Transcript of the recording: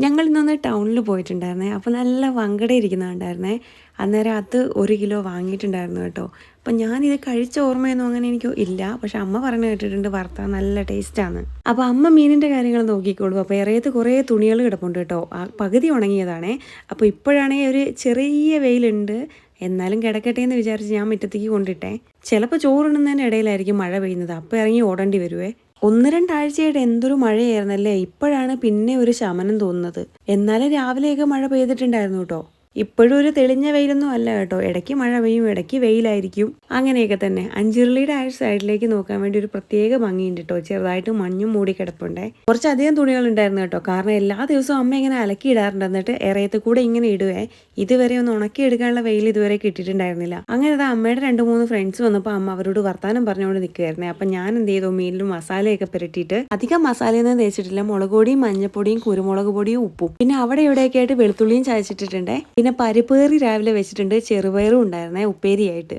ഞങ്ങൾ ഇന്നൊന്ന് ടൗണിൽ പോയിട്ടുണ്ടായിരുന്നേ. അപ്പോൾ നല്ല വങ്കട ഇരിക്കുന്നുണ്ടായിരുന്നേ അന്നേരം അത് ഒരു കിലോ വാങ്ങിയിട്ടുണ്ടായിരുന്നു കേട്ടോ. അപ്പം ഞാനിത് കഴിച്ച ഓർമ്മയൊന്നും അങ്ങനെ എനിക്ക് ഇല്ല. പക്ഷെ അമ്മ പറഞ്ഞു കേട്ടിട്ടുണ്ട് വറുത്ത നല്ല ടേസ്റ്റാണ് അപ്പോൾ അമ്മ മീനിന്റെ കാര്യങ്ങൾ നോക്കിക്കോളൂ. അപ്പോൾ ഇറയത്ത് കുറേ തുണികൾ കിടപ്പുണ്ട് കേട്ടോ. ആ പകുതി ഉണങ്ങിയതാണേ. അപ്പോൾ ഇപ്പോഴാണെങ്കിൽ ഒരു ചെറിയ വെയിലുണ്ട്. എന്നാലും കിടക്കട്ടെ എന്ന് വിചാരിച്ച് ഞാൻ മുറ്റത്തേക്ക് കൊണ്ടിട്ടേ. ചിലപ്പോൾ ചോറുണ്ണുന്നതിന്റെ ഇടയിലായിരിക്കും മഴ പെയ്യുന്നത്. അപ്പോൾ ഇറങ്ങി ഓടേണ്ടി വരുവേ. ഒന്ന് രണ്ടാഴ്ചയായിട്ട് എന്തൊരു മഴയായിരുന്നല്ലേ? ഇപ്പോഴാണ് പിന്നെ ഒരു ശമനം തോന്നുന്നത്. എന്നാലും രാവിലെയൊക്കെ മഴ പെയ്തിട്ടുണ്ടായിരുന്നു കേട്ടോ. ഇപ്പോഴും ഒരു തെളിഞ്ഞ വെയിലൊന്നും അല്ല കേട്ടോ. ഇടയ്ക്ക് മഴ പെയ്യും ഇടയ്ക്ക് വെയിലായിരിക്കും. അങ്ങനെയൊക്കെ തന്നെ. അഞ്ചിർലിയുടെ ആ സൈഡിലേക്ക് നോക്കാൻ വേണ്ടി ഒരു പ്രത്യേക ഭംഗിയുണ്ട് കേട്ടോ. ചെറുതായിട്ട് മഞ്ഞും മൂടി കിടപ്പുണ്ടേ. കുറച്ചധികം തുണികൾ ഉണ്ടായിരുന്നു കേട്ടോ. കാരണം എല്ലാ ദിവസവും അമ്മ ഇങ്ങനെ അലക്കി ഇടാറുണ്ട്. എന്നിട്ട് ഇറയത്ത് കൂടെ ഇങ്ങനെ ഇടുവേ. ഇതുവരെ ഒന്ന് ഉണക്കി എടുക്കാനുള്ള വെയിൽ ഇതുവരെ കിട്ടിയിട്ടുണ്ടായിരുന്നില്ല. അങ്ങനെ അത് അമ്മയുടെ രണ്ട് മൂന്ന് ഫ്രണ്ട്സ് വന്നപ്പോൾ അമ്മ അവരോട് വർത്താനം പറഞ്ഞുകൊണ്ട് നിൽക്കുമായിരുന്നേ അപ്പം ഞാൻ എന്ത് ചെയ്തു? മീനിലും മസാലയൊക്കെ പുരട്ടിയിട്ട് അധികം മസാലയൊന്നും തേച്ചിട്ടില്ല. മുളകുപൊടിയും മഞ്ഞപ്പൊടിയും കുരുമുളക് പൊടിയും ഉപ്പും. പിന്നെ അവിടെ ഇവിടെയൊക്കെ ആയിട്ട് വെളുത്തുള്ളിയും ചതച്ചിട്ടിട്ടുണ്ടേ. പിന്നെ പരിപ്പേറി രാവിലെ വെച്ചിട്ടുണ്ട്. ചെറുപയറും ഉണ്ടായിരുന്നേ ഉപ്പേരിയായിട്ട്.